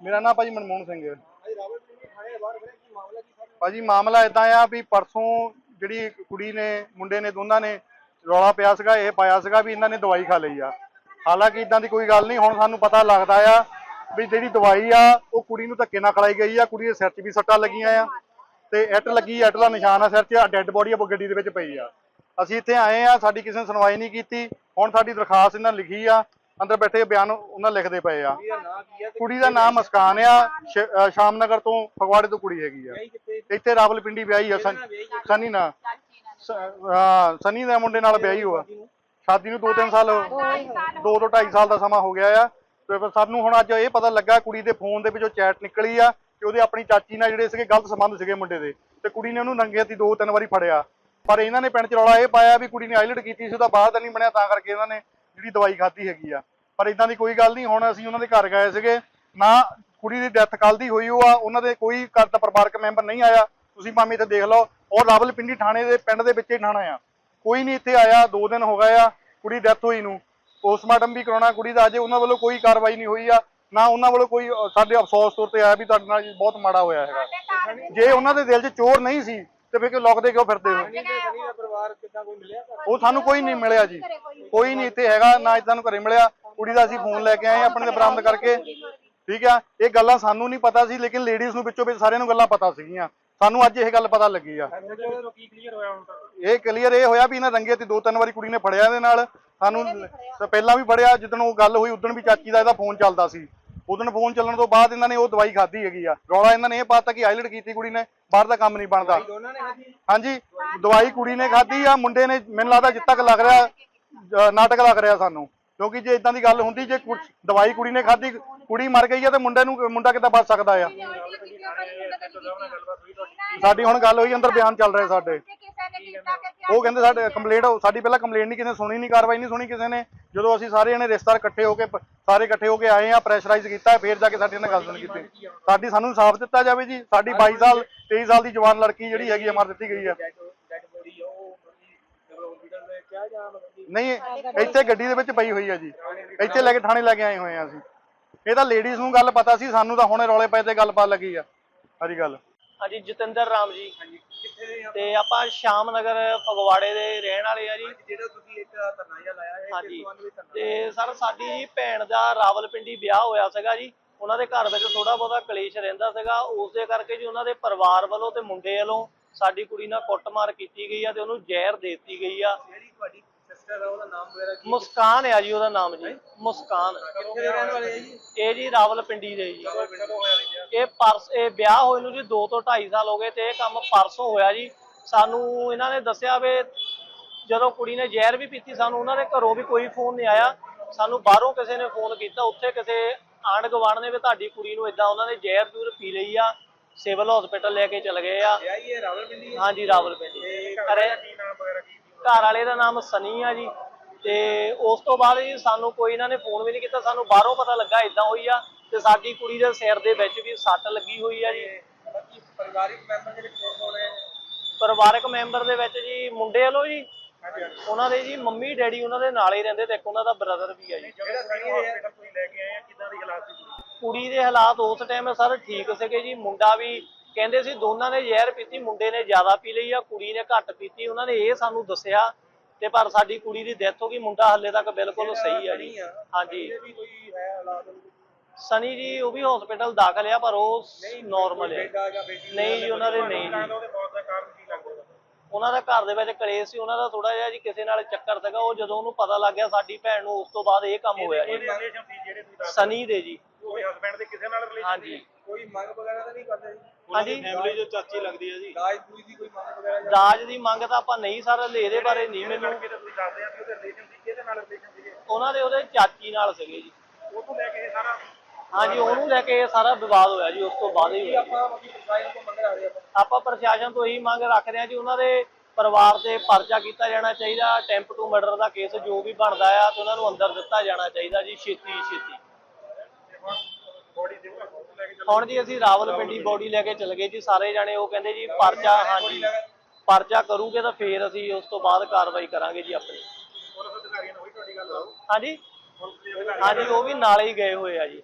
ਮੇਰਾ ਨਾਮ ਭਾਜੀ ਮਨਮੋਹਨ ਸਿੰਘ ਹੈ। ਭਾਜੀ ਮਾਮਲਾ ਇਦਾਂ ਆ ਵੀ ਪਰਸੋਂ ਜਿਹੜੀ ਕੁੜੀ ਨੇ ਮੁੰਡੇ ਨੇ ਦੋਨਾਂ ਨੇ ਰੌਲਾ ਪਿਆ ਸੀਗਾ ਇਹ ਪਾਇਆ ਸੀਗਾ ਵੀ ਇਹਨਾਂ ਨੇ ਦਵਾਈ ਖਾ ਲਈ ਆ। ਹਾਲਾਂਕਿ ਇਦਾਂ ਦੀ ਕੋਈ ਗੱਲ ਨਹੀਂ ਹੁਣ ਸਾਨੂੰ ਪਤਾ ਲੱਗਦਾ ਆ ਵੀ ਜਿਹੜੀ ਦਵਾਈ ਆ ਉਹ ਕੁੜੀ ਨੂੰ ਧੱਕੇ ਨਾਲ ਖਲਾਈ ਗਈ ਆ ਕੁੜੀ ਦੇ ਸਿਰ 'ਚ ਵੀ ਸੱਟਾਂ ਲੱਗੀਆਂ ਆ। ਤੇ ਇੱਟ ਲੱਗੀ ਇੱਟ ਦਾ ਨਿਸ਼ਾਨ ਆ ਸਿਰ 'ਚ ਡੈੱਡ ਬੋਡੀ ਆ ਗੱਡੀ ਦੇ ਵਿੱਚ ਪਈ ਆ। ਅਸੀਂ ਇੱਥੇ ਆਏ ਆ ਸਾਡੀ ਕਿਸੇ ਨੇ ਸੁਣਵਾਈ ਨਹੀਂ ਕੀਤੀ। ਹੁਣ ਸਾਡੀ ਦਰਖਾਸਤ ਇਹਨਾਂ ਨੇ ਲਿਖੀ ਆ ਅੰਦਰ ਬੈਠੇ ਬਿਆਨ ਉਹਨਾਂ ਲਿਖਦੇ ਪਏ ਆ। ਨਾਂ ਕੁੜੀ ਦਾ ਨਾਮ ਮੁਸਕਾਨ ਆ ਸ਼ਾਮਨਗਰ ਤੋਂ ਫਗਵਾੜੇ ਤੋਂ ਕੁੜੀ ਹੈਗੀ ਆ। ਇੱਥੇ ਰਾਵਲਪਿੰਡੀ ਵਿਆਹੀ ਆ ਸਨ- ਨਾਲ। ਹਾਂ ਸਨੀ ਦੇ ਮੁੰਡੇ ਨਾਲ ਵਿਆਹੀ ਹੋਆ। ਸ਼ਾਦੀ ਨੂੰ 2-3 ਸਾਲ 2 ਤੋਂ 2.5 ਸਾਲ ਦਾ ਸਮਾਂ ਹੋ ਗਿਆ ਆ। ਤੇ ਫਿਰ ਸਾਨੂੰ ਹੁਣ ਅੱਜ ਇਹ ਪਤਾ ਲੱਗਾ ਕੁੜੀ ਦੇ ਫੋਨ ਦੇ ਵਿੱਚੋਂ ਚੈਟ ਨਿਕਲੀ ਆ ਕਿ ਉਹਦੇ ਆਪਣੀ ਚਾਚੀ ਨਾਲ ਜਿਹੜੇ ਸੀਗੇ ਗਲਤ ਸੰਬੰਧ ਸੀਗੇ ਮੁੰਡੇ ਦੇ। ਤੇ ਕੁੜੀ ਨੇ ਉਹਨੂੰ ਨੰਗੇ ਹੱਥੀ ਦੋ ਤਿੰਨ ਵਾਰੀ ਫੜਿਆ। ਪਰ ਇਹਨਾਂ ਨੇ ਪਿੰਡ ਚ ਰੌਲਾ ਇਹ ਪਾਇਆ ਵੀ ਕੁੜੀ ਨੇ ਆਈਲਟ ਕੀਤੀ ਸੀ, ਉਹਦਾ ਬਾਅਦ ਨਹੀਂ ਬਣਿਆ, ਤਾਂ ਕਰਕੇ ਇਹਨਾਂ ਨੇ ਜਿਹੜੀ ਦਵਾਈ ਖਾਧੀ ਹੈਗੀ ਆ। ਪਰ ਇਦਾਂ ਦੀ ਕੋਈ ਗੱਲ ਨਹੀਂ, ਹੁਣ ਅਸੀਂ ਉਹਨਾਂ ਦੇ ਘਰ ਗਏ ਸੀਗੇ। ਨਾ ਕੁੜੀ ਦੀ ਡੈਥ ਕੱਲ ਦੀ ਹੋਈ, ਉਹ ਆ, ਉਹਨਾਂ ਦੇ ਕੋਈ ਘਰ ਦਾ ਪਰਿਵਾਰਕ ਮੈਂਬਰ ਨਹੀਂ ਆਇਆ। ਤੁਸੀਂ ਭਾਵੇਂ ਇੱਥੇ ਦੇਖ ਲਓ ਔਰ ਰਾਵਲਪਿੰਡੀ ਥਾਣੇ ਦੇ ਪਿੰਡ ਦੇ ਵਿੱਚ ਹੀ ਥਾਣਾ ਆ। ਕੋਈ ਨਹੀਂ ਇੱਥੇ ਆਇਆ, ਦੋ ਦਿਨ ਹੋ ਗਏ ਆ, ਕੁੜੀ ਡੈਥ ਹੋਈ ਨੂੰ। ਪੋਸਟਮਾਰਟਮ ਵੀ ਕਰਾਉਣਾ ਕੁੜੀ ਦਾ ਅਜੇ ਉਹਨਾਂ ਵੱਲੋਂ ਕੋਈ ਕਾਰਵਾਈ ਨਹੀਂ ਹੋਈ ਆ ਨਾ ਉਹਨਾਂ ਵੱਲੋਂ ਕੋਈ ਸਾਡੇ ਅਫਸੋਸ ਤੌਰ ਤੇ ਆਇਆ ਵੀ ਤੁਹਾਡੇ ਨਾਲ ਬਹੁਤ ਮਾੜਾ ਹੋਇਆ ਹੈਗਾ। ਜੇ ਉਹਨਾਂ ਦੇ ਦਿਲ 'ਚ ਚੋਰ ਨਹੀਂ ਸੀ ਤੇ ਫਿਰ ਕਿਉਂ ਲੁਕਦੇ ਕਿਉਂ ਫਿਰਦੇ ਹੋ? ਸਨੀ ਦੇ ਸਨੀ ਦਾ ਪਰਿਵਾਰ ਕਿੱਦਾਂ ਕੋਈ ਮਿਲਿਆ ਘਰ? ਉਹ ਸਾਨੂੰ ਕੋਈ ਨਹੀਂ ਮਿਲਿਆ ਜੀ। ਕੋਈ ਨਹੀਂ। ਇੱਥੇ ਹੈਗਾ ਨਾ ਇਦਾਂ ਨੂੰ ਘਰੇ ਮਿਲਿਆ। ਕੁੜੀ ਦਾ ਅਸੀਂ ਫੋਨ ਲੈ ਕੇ ਆਏ ਹਾਂ ਆਪਣੇ ਤੇ ਬਰਾਮਦ ਕਰਕੇ। ਠੀਕ ਆ ਇਹ ਗੱਲਾਂ ਸਾਨੂੰ ਨਹੀਂ ਪਤਾ ਸੀ ਲੇਕਿਨ ਲੇਡੀਜ਼ ਨੂੰ ਵਿੱਚੋਂ ਵਿੱਚ ਸਾਰਿਆਂ ਨੂੰ ਗੱਲਾਂ ਪਤਾ ਸੀਗੀਆਂ। ਸਾਨੂੰ ਅੱਜ ਇਹ ਗੱਲ ਪਤਾ ਲੱਗੀ ਆ। ਉਹਦੇ ਵੱਲੋਂ ਕੀ ਕਲੀਅਰ ਹੋਇਆ ਹੁਣ ਤੱਕ ਇਹ ਕਲੀਅਰ ਇਹ ਹੋਇਆ ਵੀ ਇਹਨਾਂ ਰੰਗੇ ਤੇ ਦੋ ਤਿੰਨ ਵਾਰੀ ਕੁੜੀ ਨੇ ਫੜਿਆ ਇਹਦੇ ਨਾਲ। ਸਾਨੂੰ ਸ- ਪਹਿਲਾਂ ਵੀ ਫੜਿਆ ਜਿੱਦਣ ਉਹ ਗੱਲ ਹੋਈ ਉਦੋਂ ਵੀ ਚਾਚੀ ਦਾ ਇਹਦਾ ਫੋਨ ਚੱਲਦਾ ਸੀ। ਉਦੋਂ ਫੋਨ ਚੱਲਣ ਤੋਂ ਬਾਅਦ ਇਹਨਾਂ ਨੇ ਉਹ ਦਵਾਈ ਖਾਧੀ ਹੈਗੀ ਆ। ਰੌਲਾ ਇਹਨਾਂ ਨੇ ਇਹ ਪਾਤਾ ਕਿ ਆਈਲਟ ਕੀਤੀ ਕੁੜੀ ਨੇ ਬਾਹਰ ਦਾ ਕੰਮ ਨਹੀਂ ਬਣਦਾ। ਦੋਨਾਂ ਨੇ ਖਾਧੀ? ਹਾਂਜੀ ਦਵਾਈ ਕੁੜੀ ਨੇ ਖਾਧੀ ਆ ਮੁੰਡੇ ਨੇ ਮੈਨੂੰ ਲੱਗਦਾ ਜਿੱਦ ਤੱਕ ਲੱਗ ਰਿਹਾ ਨਾਟਕ ਲੱਗ ਰਿਹਾ ਸਾਨੂੰ। ਕਿਉਂਕਿ ਜੇ ਇਦਾਂ ਦੀ ਗੱਲ ਹੁੰਦੀ, ਜੇ ਕੁ- ਦਵਾਈ ਕੁੜੀ ਨੇ ਖਾਧੀ, ਕੁੜੀ ਮਰ ਗਈ ਆ ਤੇ ਮੁੰਡੇ ਨੂੰ ਮੁੰਡਾ ਕਿੱਦਾਂ ਬਚ ਸਕਦਾ ਆ? ਸਾਡੀ ਹੁਣ ਗੱਲ ਹੋਈ, ਅੰਦਰ ਬਿਆਨ ਚੱਲ ਰਿਹਾ ਸਾਡੇ। ਉਹ ਕਹਿੰਦੇ ਸਾਡੇ ਕੰਪਲੇਂਟ ਸਾਡੀ ਪਹਿਲਾਂ ਕੰਪਲੇਂਟ ਨਹੀਂ ਕਿਸੇ ਨੇ ਸੁਣੀ ਨਹੀਂ ਕਾਰਵਾਈ ਨਹੀਂ ਸੁਣੀ ਕਿਸੇ ਨੇ। ਜਦੋਂ ਅਸੀਂ ਸਾਰੇ ਜਣੇ ਰਿਸ਼ਤੇਦਾਰ ਇਕੱਠੇ ਹੋ ਕੇ ਪ- ਸਾਰੇ ਇਕੱਠੇ ਹੋ ਕੇ ਆਏ ਆ ਪ੍ਰੈਸ਼ਰਾਈਜ਼ ਕੀਤਾ, ਫਿਰ ਜਾ ਕੇ ਸਾਡੇ ਨਾਲ ਗੱਲ ਸੁਣ ਕੀਤੀ ਸਾਡੀ ਸਾਨੂੰ ਇਨਸਾਫ ਦਿੱਤਾ ਜਾਵੇ ਜੀ। ਸਾਡੀ 22 ਸਾਲ 23 ਸਾਲ ਦੀ ਜਵਾਨ ਲੜਕੀ ਜਿਹੜੀ ਹੈਗੀ ਆ, ਮਾਰ ਦਿੱਤੀ ਗਈ ਆ ਡੈਡ ਬੋਡੀ ਉਹ ਸਿਵਲ ਹਸਪੀਟਲ ਦੇ ਕਿਹਾ ਜਾਂ ਮਤਲਬ ਕਿ ਨਹੀਂ ਇੱਥੇ ਗੱਡੀ ਦੇ ਵਿੱਚ ਪਈ ਹੋਈ ਆ ਜੀ। ਇੱਥੇ ਲੈ ਕੇ ਥਾਣੇ ਲੈ ਕੇ ਆਏ ਹੋਏ ਆ ਅਸੀਂ। ਇਹ ਤਾਂ ਲੇਡੀਜ਼ ਨੂੰ ਗੱਲ ਪਤਾ ਸੀ ਸਾਨੂੰ ਤਾਂ ਹੁਣੇ ਰੌਲੇ ਪਏ ਤੇ ਗੱਲ ਪਾ ਲੱਗੀ ਆ। ਸਾਰੀ ਗੱਲ। ਹਾਂਜੀ ਜਤਿੰਦਰ ਰਾਮ ਜੀ। ਤੇ ਆਪਾਂ ਸ਼ਾਮ ਨਗਰ ਫਗਵਾੜੇ ਦੇ ਰਹਿਣ ਵਾਲੇ ਆ ਜੀ। ਜਿਹੜਾ ਤੁਸੀਂ ਇੱਕ ਧਰਨਾ ਜਿਹਾ ਲਾਇਆ ਹੈ ਹਾਂਜੀ। ਤੇ ਸਰ ਸਾਡੀ ਜੀ ਭੈਣ ਦਾ ਰਾਵਲਪਿੰਡੀ ਵਿਆਹ ਹੋਇਆ ਸੀਗਾ ਜੀ। ਉਹਨਾਂ ਦੇ ਘਰ ਵਿੱਚ ਥੋੜਾ ਬਹੁਤਾ ਕਲੇਸ਼ ਰਹਿੰਦਾ ਸੀਗਾ। ਉਸ ਦੇ ਕਰਕੇ ਜੀ ਉਹਨਾਂ ਦੇ ਪਰਿਵਾਰ ਵੱਲੋਂ ਤੇ ਮੁੰਡੇ ਵੱਲੋਂ ਸਾਡੀ ਕੁੜੀ ਨਾਲ ਕੁੱਟਮਾਰ ਕੀਤੀ ਗਈ ਆ ਤੇ ਉਹਨੂੰ ਜ਼ਹਿਰ ਦੇ ਦਿੱਤੀ ਗਈ ਆ। ਜਿਹੜੀ ਤੁਹਾਡੀ ਸਿਸਟਰ ਹੈ ਉਹਦਾ ਨਾਮ ਵਗੈਰਾ ਕੀ ਮੁਸਕਾਨ ਆ ਜੀ ਉਹਦਾ ਨਾਮ ਜੀ। ਮੁਸਕਾਨ। ਕਿੱਥੇ ਦੇ ਰਹਿਣ ਵਾਲੇ ਹੈ ਜੀ? ਇਹ ਜੀ ਰਾਵਲਪਿੰਡੀ ਦੇ ਜੀ? ਇਹ ਪਰਸ ਇਹ ਵਿਆਹ ਹੋਏ ਨੂੰ ਜੀ 2 ਤੋਂ 2.5 ਸਾਲ ਹੋ ਗਏ ਤੇ ਇਹ ਕੰਮ ਪਰਸੋਂ ਹੋਇਆ ਜੀ। ਸਾਨੂੰ ਇਹਨਾਂ ਨੇ ਦੱਸਿਆ ਵੀ ਜਦੋਂ ਕੁੜੀ ਨੇ ਜ਼ਹਿਰ ਵੀ ਪੀਤੀ ਸਾਨੂੰ ਉਹਨਾਂ ਦੇ ਘਰੋਂ ਵੀ ਕੋਈ ਫੋਨ ਨਹੀਂ ਆਇਆ। ਸਾਨੂੰ ਬਾਹਰੋਂ ਕਿਸੇ ਨੇ ਫੋਨ ਕੀਤਾ ਉੱਥੇ ਕਿਸੇ ਆਂਢ ਗੁਆਂਢ ਨੇ ਵੀ ਤੁਹਾਡੀ ਕੁੜੀ ਨੂੰ ਇਦਾਂ ਉਹਨਾਂ ਨੇ ਜ਼ਹਿਰ ਜ਼ੂਰ ਪੀ ਲਈ ਆ। ਸਿਵਲ ਹਸਪੀਟਲ ਲੈ ਕੇ ਚਲੇ ਗਏ ਆ। ਰਾਵਲਪਿੰਡੀ ਹਾਂਜੀ ਰਾਵਲਪਿੰਡੀ। ਤੇ ਅਰੇ ਕੀ ਨਾਮ ਵਗੈਰਾ ਕੀ ਘਰ ਵਾਲੇ ਦਾ ਨਾਮ ਸਨੀ ਆ ਜੀ। ਤੇ ਉਸ ਤੋਂ ਬਾਅਦ ਜੀ ਸਾਨੂੰ ਕੋਈ ਇਹਨਾਂ ਨੇ ਫੋਨ ਵੀ ਨਹੀਂ ਕੀਤਾ। ਸਾਨੂੰ ਬਾਹਰੋਂ ਪਤਾ ਲੱਗਾ ਇਦਾਂ ਹੋਈ ਆ ਤੇ ਸਾਡੀ ਕੁੜੀ ਦੇ ਸਿਰ ਦੇ ਵਿੱਚ ਵੀ ਸੱਟ ਲੱਗੀ ਹੋਈ ਆ ਜੀ। ਬਾਕੀ ਪਰਿਵਾਰਿਕ ਮੈਂਬਰ ਹੈ ਪਰਿਵਾਰਕ ਮੈਂਬਰ ਦੇ ਵਿੱਚ ਜੀ ਮੁੰਡੇ ਵੱਲੋਂ ਜੀ। ਹਾਂਜੀ ਹਾਂਜੀ। ਉਹਨਾਂ ਦੇ ਜੀ ਮੰਮੀ ਡੈਡੀ ਉਹਨਾਂ ਦੇ ਨਾਲ ਹੀ ਰਹਿੰਦੇ ਤੇ ਇੱਕ ਉਹਨਾਂ ਦਾ ਬ੍ਰਦਰ ਵੀ ਆ ਜੀ। ਜਿਹੜਾ ਸਨੀ ਹਸਪੀਟਲ ਤੁਸੀਂ ਲੈ ਕੇ ਆਏ ਆ ਕਿੱਦਾਂ ਦੀ ਹਾਲਾਤ ਸੀ? ਕੁੜੀ ਦੇ ਹਾਲਾਤ ਉਸ ਟਾਈਮ ਸਰ ਠੀਕ ਸੀਗੇ ਜੀ ਮੁੰਡਾ ਵੀ ਕਹਿੰਦੇ ਸੀ ਦੋਨਾਂ ਨੇ ਜ਼ਹਿਰ ਪੀਤੀ ਮੁੰਡੇ ਨੇ ਜ਼ਿਆਦਾ ਪੀ ਲਈ ਆ ਕੁੜੀ ਨੇ ਘੱਟ ਪੀਤੀ ਉਹਨਾਂ ਨੇ ਇਹ ਸਾਨੂੰ ਦੱਸਿਆ ਤੇ ਪਰ ਸਾਡੀ ਕੁੜੀ ਦੀ ਡੈਥ ਹੋ ਗਈ ਮੁੰਡਾ ਹੱਲੇ ਤੱਕ ਬਿਲਕੁਲ ਸਹੀ ਆ ਜੀ। ਹਾਂਜੀ। ਹੈ ਸਨੀ ਜੀ ਉਹ ਵੀ ਹਸਪੀਟਲ ਦਾਖਲ ਆ ਪਰ ਉਹ ਨਾਰਮਲ ਬੇਟੀ ਨਹੀਂ ਜੀ ਉਹਨਾਂ ਦੇ ਨਹੀਂ ਜੀ। ਉਹਨਾਂ ਦਾ ਘਰ ਦੇ ਵਿੱਚ ਕਲੇਸ਼ ਸੀ ਉਹਨਾਂ ਦਾ ਥੋੜਾ ਜਿਹਾ ਜੀ ਕਿਸੇ ਨਾਲ ਚੱਕਰ ਸੀਗਾ ਉਹ ਜਦੋਂ ਉਹਨੂੰ ਪਤਾ ਲੱਗ ਗਿਆ ਸਾਡੀ ਭੈਣ ਨੂੰ ਉਸ ਤੋਂ ਬਾਅਦ ਇਹ ਕੰਮ ਹੋਇਆ ਜੀ। ਸਨੀ ਦੇ ਜੀ। ਕੋਈ ਹਸਬੰਡ ਦੇ ਕਿਸੇ ਨਾਲ ਰਿਲੇਸ਼ਨ ਹਾਂਜੀ। ਕੋਈ ਮੰਗ ਵਗੈਰਾ ਤਾਂ ਨਹੀਂ ਕਰਦੇ ਜੀ? ਹਾਂਜੀ। ਫੈਮਿਲੀ ਜੋ ਚਾਚੀ ਲੱਗਦੀ ਹੈ ਜੀ। ਦਾਜ ਦੂਜ ਦੀ ਕੋਈ ਮੰਗ ਵਗੈਰਾ ਜਾਂ ਦਾਜ ਦੀ ਮੰਗ ਤਾਂ ਆਪਾਂ ਨਹੀਂ ਸਰ ਇਹਦੇ ਬਾਰੇ ਨਹੀਂ ਮੈਨੂੰ ਲੜਕੇ ਤੇ ਤੁਸੀਂ ਦੱਸਦੇ ਆ ਕਿ ਉਹਦੇ ਰਿਲੇਸ਼ਨ ਸੀ ਕਿਹਦੇ ਨਾਲ ਰਿਲੇਸ਼ਨ ਸੀਗੇ? ਉਹਨਾਂ ਦੇ ਉਹਦੇ ਚਾਚੀ ਨਾਲ ਸੀਗੇ ਜੀ। ਉਹ ਤੋਂ ਲੈ ਕੇ ਇਹ ਸਾਰਾ ਹਾਂਜੀ ਉਹਨੂੰ ਲੈ ਕੇ ਇਹ ਸਾਰਾ ਵਿਵਾਦ ਹੋਇਆ ਜੀ ਉਸ ਤੋਂ ਬਾਅਦ ਹੀ ਹੋਇਆ ਜੀ। ਆਪਾਂ ਬਾਕੀ ਪ੍ਰਸ਼ਾਸਨ ਤੋਂ ਮੰਗ ਰਹੇ ਆਪਾਂ? ਆਪਾਂ ਪ੍ਰਸ਼ਾਸਨ ਤੋਂ ਇਹੀ ਮੰਗ ਰੱਖ ਰਹੇ ਹਾਂ ਜੀ ਉਹਨਾਂ ਦੇ ਪਰਿਵਾਰ ਤੇ ਪਰਚਾ ਕੀਤਾ ਜਾਣਾ ਚਾਹੀਦਾ ਅਟੈਂਪਟ ਟੂ ਮਰਡਰ ਦਾ ਕੇਸ ਜੋ ਵੀ ਬਣਦਾ ਆ ਤੇ ਉਹਨਾਂ ਨੂੰ ਅੰਦਰ ਦਿੱਤਾ ਜਾਣਾ ਚਾਹੀਦਾ ਜੀ ਛੇਤੀ ਛੇਤੀ ਬੋਡੀ ਦੇਊਗਾ ਉਹ ਲੈ ਕੇ ਹੁਣ ਜੀ ਅਸੀਂ ਰਾਵਲਪਿੰਡੀ ਬੋਡੀ ਲੈ ਕੇ ਚਲੇ ਗਏ ਜੀ ਸਾਰੇ ਜਾਣੇ ਉਹ ਕਹਿੰਦੇ ਜੀ ਪਰਚਾ ਹਾਂਜੀ। ਪਰਚਾ ਕਰੂਗੇ ਤਾਂ ਫੇਰ ਅਸੀਂ ਉਸ ਤੋਂ ਬਾਅਦ ਕਾਰਵਾਈ ਕਰਾਂਗੇ ਜੀ ਆਪਣੀ। ਪੁਲਿਸ ਅਧਿਕਾਰੀਆਂ ਨਾਲ ਹੋਈ ਤੁਹਾਡੀ ਗੱਲ ਹਾਂਜੀ? ਹਾਂਜੀ ਉਹ ਵੀ ਨਾਲੇ ਹੀ ਗਏ ਹੋਏ ਆ ਜੀ।